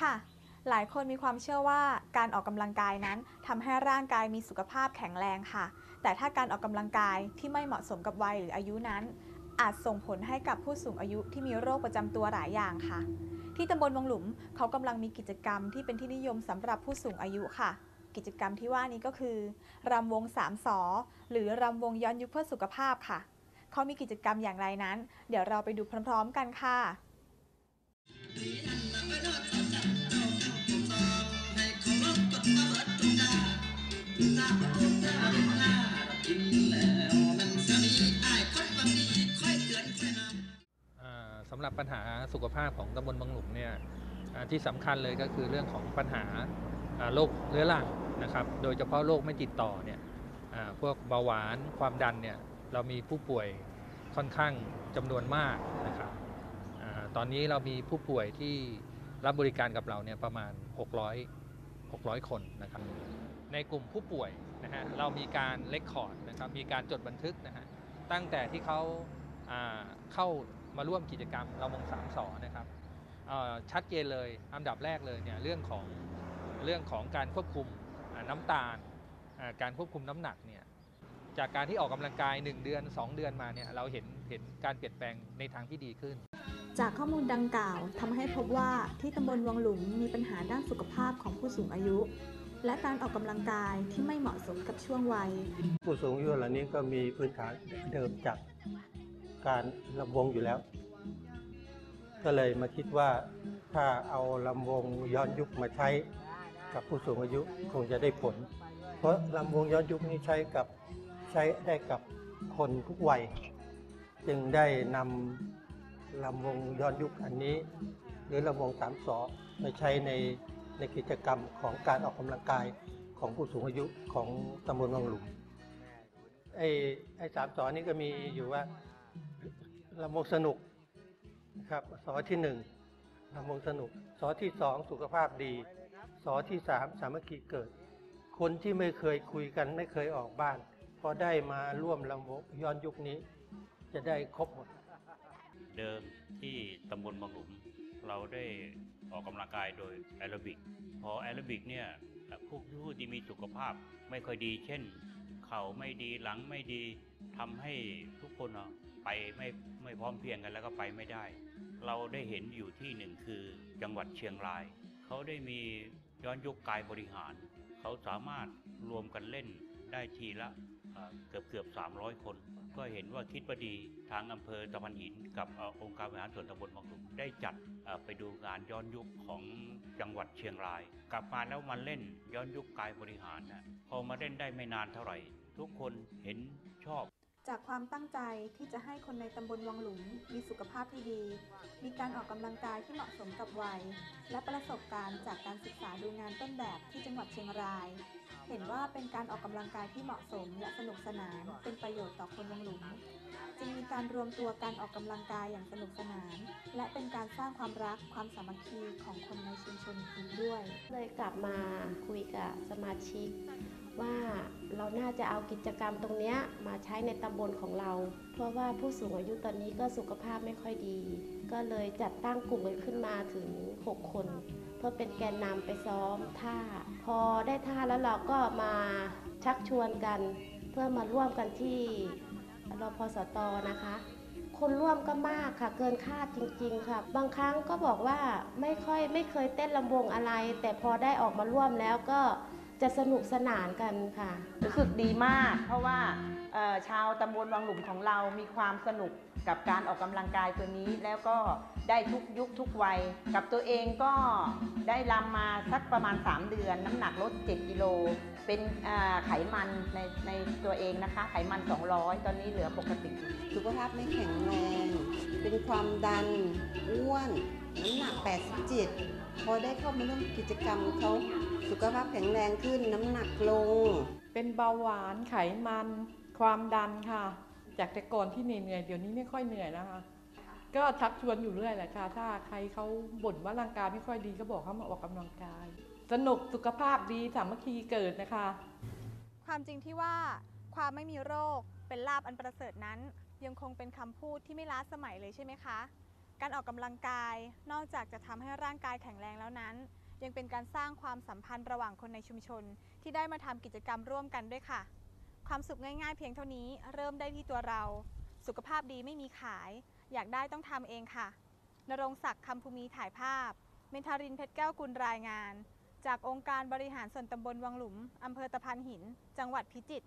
ค่ะ หลายคนมีความเชื่อว่าการออกกำลังกายนั้นทำให้ร่างกายมีสุขภาพแข็งแรงค่ะ แต่ถ้าการออกกำลังกายที่ไม่เหมาะสมกับวัยหรืออายุนั้น อาจส่งผลให้กับผู้สูงอายุที่มีโรคประจำตัวหลายอย่างค่ะ ที่ตำบลวังหลุมเขากำลังมีกิจกรรมที่เป็นที่นิยมสำหรับผู้สูงอายุค่ะกิจกรรมที่ว่านี้ก็คือรำวงสามสอหรือรำวงย้อนยุคเพื่อสุขภาพค่ะ เขามีกิจกรรมอย่างไรนั้น เดี๋ยวเราไปดูพร้อม ๆ กันค่ะ ปัญหาสุขภาพของตำบลบางหลุมเนี่ยที่สำคัญเลยก็คือเรื่องของปัญหาโรคเรื้อรังนะครับ โดยเฉพาะโรคไม่ติดต่อเนี่ยพวกเบาหวานความดันเนี่ยเรามีผู้ป่วยค่อนข้างจำนวนมากนะครับอตอนนี้เรามีผู้ป่วยที่รับบริการกับเราเนี่ยประมาณ 600 600 คนนะครับ ในกลุ่มผู้ป่วยนะฮะเรามีการเลคคอร์ดนะครับ มีการจดบันทึกนะฮะตั้งแต่ที่เขาเข้า มาร่วมกิจกรรมเราวงสามสอนะครับเอ่อชัดเจนเลยอันดับแรกเลยเนี่ยเรื่องของเรื่องของการควบคุมอ่าน้ำตาลอ่าการควบคุมน้ำหนักเนี่ยจากการที่ออกกำลังกาย 1 เดือน 2 เดือนมาเนี่ยเราเห็นเห็นการเปลี่ยนแปลงในทางที่ดีขึ้น จากข้อมูลดังกล่าวทำให้พบว่าที่ตำบลวังหลุมมีปัญหาด้านสุขภาพของผู้สูงอายุ และการออกกำลังกายที่ไม่เหมาะสมกับช่วงวัย ผู้สูงอายุเหล่านี้ก็มีพื้นฐานเดิมจาก การลำวงอยู่แล้ว ก็เลยมาคิดว่าถ้าเอาลำวงย้อนยุคมาใช้กับผู้สูงอายุคงจะได้ผล เพราะลำวงย้อนยุคนี้ใช้กับใช้ได้กับคนทุกวัย จึงได้นำลำวงย้อนยุคอันนี้ หรือลำวงสามสอมาใช้ในในกิจกรรมของการออกกำลังกายของผู้สูงอายุของตำบลวังหลุมไอ้ไอ้สามสอนนี้ก็มีอยู่ว่า ลำวงสนุกนะครับสอที่หนึ่งลำวงสนุกสอที่สองสุขภาพดีสอที่สามสามัคคีเกิด คนที่ไม่เคยคุยกันไม่เคยออกบ้าน พอได้มาร่วมลำวงย้อนยุคนี้ จะได้ครบหมด เดิมที่ตำบลบางหลุม เราได้ออกกำลังกายโดยแอโรบิก พอแอโรบิกเนี่ยผู้ผู้ที่มีสุขภาพไม่ค่อยดี เช่น เข่าไม่ดีหลังไม่ดีทำให้ทุกคนไปไม่ไม่พร้อมเพียงกันแล้วก็ไปไม่ได้ เราได้เห็นอยู่ที่หนึ่งคือจังหวัดเชียงราย เขาได้มีย้อนยุคกายบริหาร เขาสามารถรวมกันเล่นได้ทีละ เอ่อเกือบเกือบ300 คน ก็เห็นว่าคิดว่าดีทางอำเภอตะพันหิน กับเอ่อองค์การบริหารส่วนตำบลบางหลุมได้จัดเอ่อไปดูงานย้อนยุคของจังหวัดเชียงราย กลับมาแล้วมาเล่นย้อนยุคกายบริหารนะพอมาเล่นได้ไม่นานเท่าไหร่ ทุกคนเห็นชอบจากความตั้งใจที่จะให้คนในตำบลวังหลุมมีสุขภาพที่ดี มีการออกกำลังกายที่เหมาะสมกับวัย และประสบการณ์จากการศึกษาดูงานต้นแบบที่จังหวัดเชียงราย เห็นว่าเป็นการออกกำลังกายที่เหมาะสมและสนุกสนาน เป็นประโยชน์ต่อคนวงหลุมจึงมีการรวมตัวการออกกำลังกายอย่างสนุกสนาน และเป็นการสร้างความรักความสามัคคีของคนในชุมชนอีกด้วย เลยกลับมาคุยกับสมาชิก ว่าเราน่าจะเอากิจกรรมตรงนี้มาใช้ในตำบลของเรา เพราะว่าผู้สูงอายุตอนนี้ก็สุขภาพไม่ค่อยดี ก็เลยจัดตั้งกลุ่มกันขึ้นมาถึง 6 คน เพื่อเป็นแกนนำไปซ้อมท่า พอได้ท่าแล้วเราก็มาชักชวนกัน เพื่อมาร่วมกันที่รพสตนะคะ คนร่วมก็มากค่ะ เกินคาดจริง ๆ ค่ะ บางครั้งก็บอกว่าไม่ค่อยไม่เคยเต้นลำวงอะไร แต่พอได้ออกมาร่วมแล้วก็ จะสนุกสนานกันค่ะ รู้สึกดีมาก เพราะว่าเอ่อชาวตำบลวังหลุมของเรามีความสนุกกับการออกกำลังกายตัวนี้ แล้วก็ได้ทุกยุคทุกวัย กับตัวเองก็ได้รำมาสักประมาณ 3 เดือน น้ำหนักลด 7 กิโล เป็นอ่าไขมันในในตัวเองนะคะ ไขมัน 200 ตอนนี้เหลือปกติ สุขภาพไม่แข็งแรง เป็นความดันอ้วน น้ำหนัก 87 พอได้เข้ามาร่วมกิจกรรมเขา สุขภาพแข็งแรงขึ้นน้ำหนักลง เป็นเบาหวานไขมัน ความดันค่ะ จากแต่ก่อนที่เหนื่อยๆเดี๋ยวนี้ไม่ค่อยเหนื่อยแล้วค่ะก็ชักชวนอยู่เรื่อยแหละค่ะ ถ้าใครเขาบ่นว่าร่างกายไม่ค่อยดีก็บอกเขามาออกกำลังกาย สนุกสุขภาพดีสามัคคีเกิดนะคะ ความจริงที่ว่าความไม่มีโรคเป็นลาบอันประเสริฐนั้น ยังคงเป็นคำพูดที่ไม่ล้าสมัยเลยใช่ไหมคะ การออกกำลังกายนอกจากจะทำให้ร่างกายแข็งแรงแล้วนั้น ยังเป็นการสร้างความสัมพันธ์ระหว่างคนในชุมชน ที่ได้มาทำกิจกรรมร่วมกันด้วยค่ะ ความสุขง่ายๆ เพียงเท่านี้เริ่มได้ที่ตัวเรา สุขภาพดีไม่มีขาย อยากได้ต้องทำเองค่ะนรงศักดิ์คำภูมิถ่ายภาพ เมนทารินเพชรแก้วกุลรายงาน จากองค์การบริหารส่วนตำบลวังหลุมอำเภอตะพานหิน จังหวัดพิจิตร